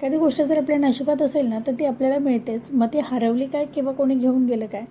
एखादी गोष्ट जर आपल्या नशिबात असेल ना तर ती आपल्याला मिळतेच. मग ती हरवली काय किंवा कोणी घेऊन गेलं काय?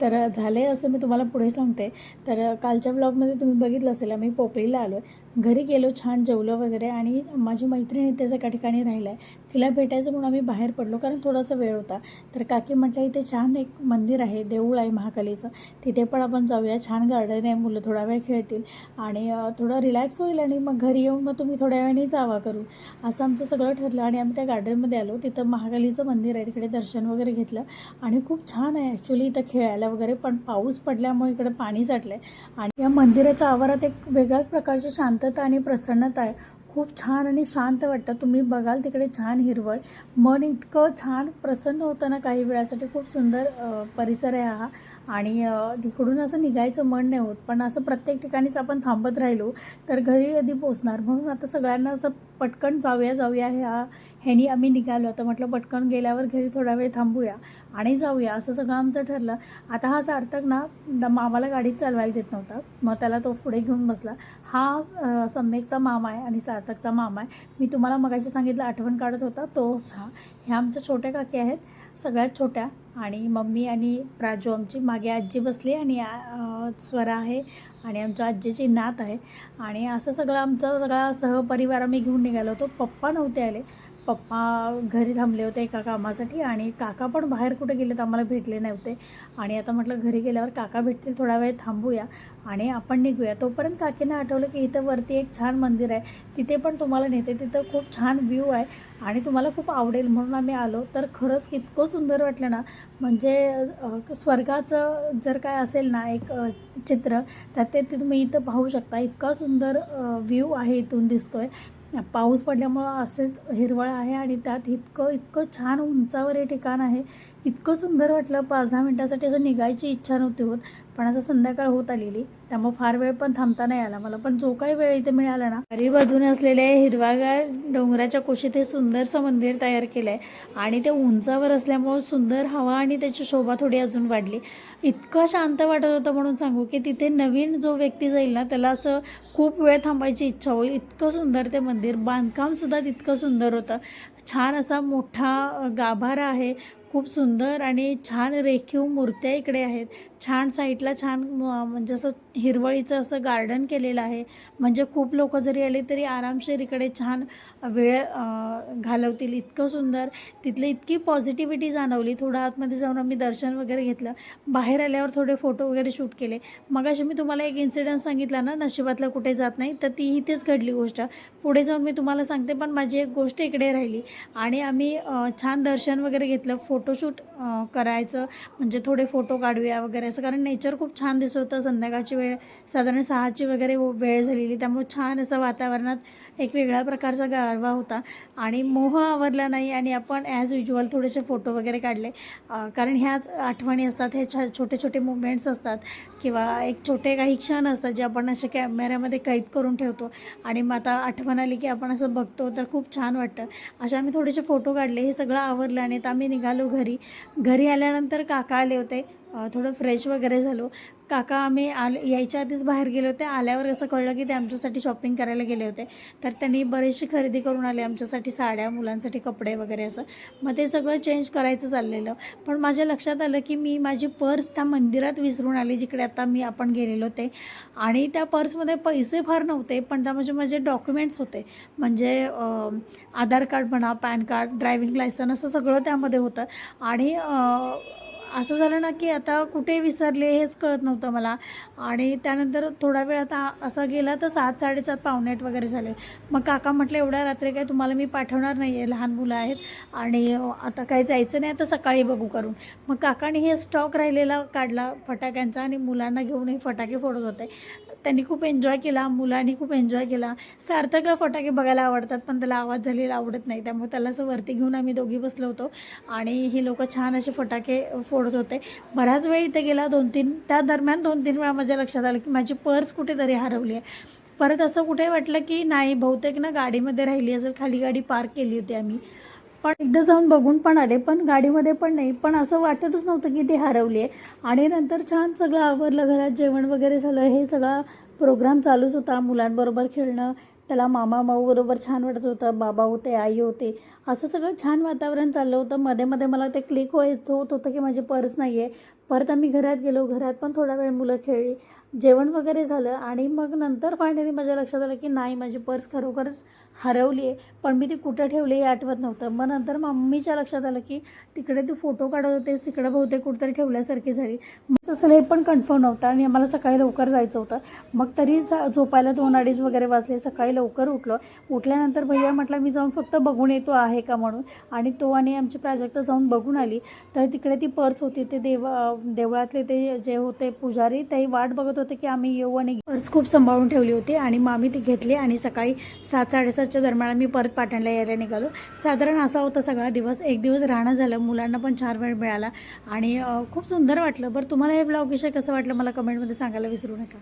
तर झालं आहे असं मी तुम्हाला पुढे सांगते. तर कालच्या ब्लॉगमध्ये तुम्ही बघितलं असेल आम्ही पोपळीला आलो आहे घरी गेलो छान जेवलो वगैरे आणि माझी मैत्रीण इथेच एका ठिकाणी राहिलं आहे तिला भेटायचं म्हणून आम्ही बाहेर पडलो कारण थोडासा वेळ होता. तर काकी म्हटलं इथे छान एक मंदिर आहे देऊळ आहे महाकालीचं. तिथे पण आपण जाऊया. छान गार्डन आहे मुलं थोडा वेळ खेळतील आणि थोडं रिलॅक्स होईल आणि मग घरी येऊन मग तुम्ही थोड्या वेळाने जावा करू असं आमचं सगळं ठरलं आणि आम्ही त्या गार्डनमध्ये आलो तिथं महाकालीचं मंदिर आहे तिकडे दर्शन वगैरे घेतलं आणि खूप छान आहे. ॲक्च्युली इथं खेळायला वगैरे पण पाऊस पडल्यामुळे इकडे पाणी साठलं आहे आणि या मंदिराच्या आवारात एक वेगळ्याच प्रकारची शांतता आणि प्रसन्नता आहे. खूप छान आणि शांत वाटतं. तुम्ही बघाल तिकडे छान हिरवळ. मन इतकं छान प्रसन्न होतं ना काही वेळासाठी. खूप सुंदर परिसर आहे हा. आणि तिकडून असं निघायचं मन नाही होत. पण असं प्रत्येक ठिकाणीच आपण थांबत राहिलो तर घरी कधी पोचणार? म्हणून आता सगळ्यांना असं पटकन जाऊया जाऊया ह्या ह्यानी आम्ही निघालो. आता म्हटलं पटकन गेल्यावर घरी थोडा वेळ थांबूया आणि जाऊया. असं सगळं आमचं ठरलं. आता हा सार्थक ना द- मामाला गाडीत चालवायला देत नव्हता. मग त्याला तो पुढे घेऊन बसला. हा सम्यकचा मामा आहे आणि सार्थकचा मामा आहे. मी तुम्हाला मगाशी सांगितलं आठवण काढत होता तोच हा. ह्या आमच्या छोट्या काकी आहेत सगळ्यात छोट्या. आणि मम्मी आणि प्राजू आमची मागे आजी बसली आणि स्वरा आहे. आणि आमच्या आजीची नात आहे. आणि असं सगळं आमचा सगळा सहपरिवार आम्ही घेऊन निघालो होतो. पप्पा नव्हते आले. पप्पा घरी थांबले होते एका कामासाठी आणि काका पण बाहेर कुठे गेले तर आम्हाला भेटले नव्हते. आणि आता म्हटलं घरी गेल्यावर काका भेटतील थोडा वेळ थांबूया आणि आपण निघूया. तोपर्यंत काकीने आठवलं की इथं वरती एक छान मंदिर आहे. तिथे पण तुम्हाला नेते तिथं खूप छान व्ह्यू आहे आणि तुम्हाला खूप आवडेल म्हणून आम्ही आलो. तर खरंच इतकं सुंदर वाटलं ना. म्हणजे स्वर्गाचं जर काय असेल ना एक चित्र तर ते तुम्ही इथं पाहू शकता. इतका सुंदर व्ह्यू आहे इथून दिसतोय. पाऊस पडल्यामुळं असेच हिरवळ आहे आणि त्यात इतकं इतकं छान उंचावर हे ठिकाण आहे. इतकं सुंदर वाटलं. पाच दहा मिनटासाठी असं निघायची इच्छा नव्हती होत. पण असं संध्याकाळ होत आलेली. त्यामुळे फार वेळ पण थांबता नाही आला मला. पण जो काही वेळ इथे मिळाला ना चारी बाजूने असलेल्या हिरवागार डोंगराच्या कुशीत हे सुंदरसं मंदिर तयार केलं आहे आणि ते उंचावर असल्यामुळं सुंदर हवा आणि त्याची शोभा थोडी अजून वाढली. इतकं शांत वाटत होतं म्हणून सांगू की तिथे नवीन जो व्यक्ती जाईल ना त्याला असं खूप वेळ थांबायची इच्छा होईल. इतकं सुंदर ते मंदिर. बांधकामसुद्धा तितकं सुंदर होतं. छान असा मोठा गाभारा आहे. खूप सुंदर आणि छान रेखीव मूर्त्या इकडे आहेत. छान साईडला छान म्हणजे असं हिरवळीचं असं गार्डन केलेलं आहे. म्हणजे खूप लोक जरी आले तरी आरामशीर इकडे छान वेळ घालवतील. इतकं सुंदर. तिथली इतकी पॉझिटिव्हिटी जाणवली. थोडं आतमध्ये जाऊन आम्ही दर्शन वगैरे घेतलं. बाहेर आल्यावर थोडे फोटो वगैरे शूट केले. मग अशी मी तुम्हाला एक इन्सिडंट सांगितला ना नशिबातला कुठे जात नाही तर ती इथेच घडली गोष्ट. पुढे जाऊन मी तुम्हाला सांगते पण माझी एक गोष्ट इकडे राहिली. आणि आम्ही छान दर्शन वगैरे घेतलं फोटोशूट करायचं. म्हणजे थोडे फोटो काढूया वगैरे असं. कारण नेचर खूप छान दिसत होतं. संध्याकाळची वेळ साधारण सहाची वगैरे वेळ झालेली. त्यामुळे छान असं वातावरणात एक वेगळ्या प्रकारचा गारवा होता. आणि मोह आवरला नाही. आणि आपण ॲज युज्युअल थोडेसे फोटो वगैरे काढले. कारण ह्याच आठवणी असतात. हे छा छोटे छोटे मुवमेंट्स असतात. किंवा एक छोटे काही क्षण असतात जे आपण असे कॅमेऱ्यामध्ये कैद करून ठेवतो. आणि मग आता आठवण आली की आपण असं बघतो तर खूप छान वाटतं. असे आम्ही थोडेसे फोटो काढले. हे सगळं आवरलं आणि आता आम्ही निघालो घरी. घरी आल्यानंतर काका आले होते. थोडं फ्रेश वगैरे झालो. काका आम्ही आले यायच्या आधीच बाहेर गेले होते. आल्यावर असं कळलं की ते आमच्यासाठी शॉपिंग करायला गेले होते. तर त्यांनी बरेचशी खरेदी करून आले आमच्यासाठी साड्या मुलांसाठी कपडे वगैरे असं. मग ते सगळं चेंज करायचं चाललेलं. पण माझ्या लक्षात आलं की मी माझी पर्स त्या मंदिरात विसरून आली जिकडे आता मी आपण गेलेलो ते. आणि त्या पर्समध्ये पैसे फार नव्हते पण त्या म्हणजे माझे डॉक्युमेंट्स होते. म्हणजे आधार कार्ड म्हणा पॅन कार्ड ड्रायव्हिंग लायसन असं सगळं त्यामध्ये होतं. आणि असं झालं ना की आता कुठे विसरले हेच कळत नव्हतं मला. आणि त्यानंतर थोडा वेळ आता असा गेला तर सात साडेसात पावणेट वगैरे झाले. मग काका म्हटलं एवढ्या रात्री काय तुम्हाला मी पाठवणार नाही आहे लहान मुलं आहेत. आणि आता काही जायचं नाही आता सकाळी बघू करून. मग काकाने हे स्टॉक राहिलेला काढला फटाक्यांचा आणि मुलांना घेऊन हे फटाके फोडत होते. त्यांनी खूप एन्जॉय केला मुलांनी खूप एन्जॉय केला. सार्थकला फटाके बघायला आवडतात पण त्याला आवाज झालेला आवडत नाही. त्यामुळे त्याला असं वरती घेऊन आम्ही दोघी बसलो होतो. आणि ही लोकं छान असे फटाके फोडत होते. बराच वेळ इथे गेला दोन तीन त्या दरम्यान दोन तीन वेळा माझ्या लक्षात आलं की माझी पर्स कुठेतरी हरवली आहे. परत असं कुठे वाटलं की नाही बहुतेक ना गाडीमध्ये राहिली असेल खाली गाडी पार्क केली होती आम्ही. पण एकदा जाऊन बघून पण आले पण गाडीमध्ये पण नाही. पण असं वाटतच नव्हतं की ती हरवली आहे. आणि नंतर छान सगळं आवरलं घरात जेवण वगैरे झालं हे सगळा प्रोग्राम चालूच होता मुलांबरोबर खेळणं. त्याला मामा माऊबरोबर छान वाटत होतं बाबा होते आई होते. असं सगळं छान वातावरण चाललं होतं. मध्ये मध्ये मला ते क्लिक होत होत होतं की माझी पर्स नाही आहे परत आम्ही घरात गेलो घरात पण थोडा वेळ मुलं खेळली. जेवण वगैरे झालं आणि मग नंतर फायनली माझ्या लक्षात आलं की नाही माझी पर्स खरोखरच हरवली आहे पण मी ती कुठं ठेवली हे आठवत नव्हतं. मग नंतर मम्मीच्या लक्षात आलं की तिकडे तू फोटो काढत होतेस तिकडे बहुतेक कुठेतरी ठेवल्यासारखी झाली. मग तसं हे पण कन्फर्म नव्हतं आणि आम्हाला सकाळी लवकर जायचं होतं. मग तरी झोपायला दोन अडीच वगैरे वाजले सकाळी लवकर उठलो. उठल्यानंतर भैया म्हटलं मी जाऊन फक्त बघून येतो आहे का म्हणून? आणि तो आणि आमची प्राजक्त जाऊन बघून आली. तर तिकडे ती पर्स होती ते देवा देवळातले ते जे होते पुजारी तेही वाट बघत होते की आम्ही येऊ आणि पर्स खूप सांभाळून ठेवली होती आणि मग आम्ही ती घेतली आणि सकाळी सात साडेसातच्या दरम्यान आम्ही परत पाटणला यायला निघालो. साधारण असा होता सगळा दिवस. एक दिवस राहणं झालं मुलांना पण चार वेळ मिळाला आणि खूप सुंदर वाटलं. बरं तुम्हाला हे ब्लॉग विषय कसं वाटलं मला कमेंटमध्ये सांगायला विसरू नका.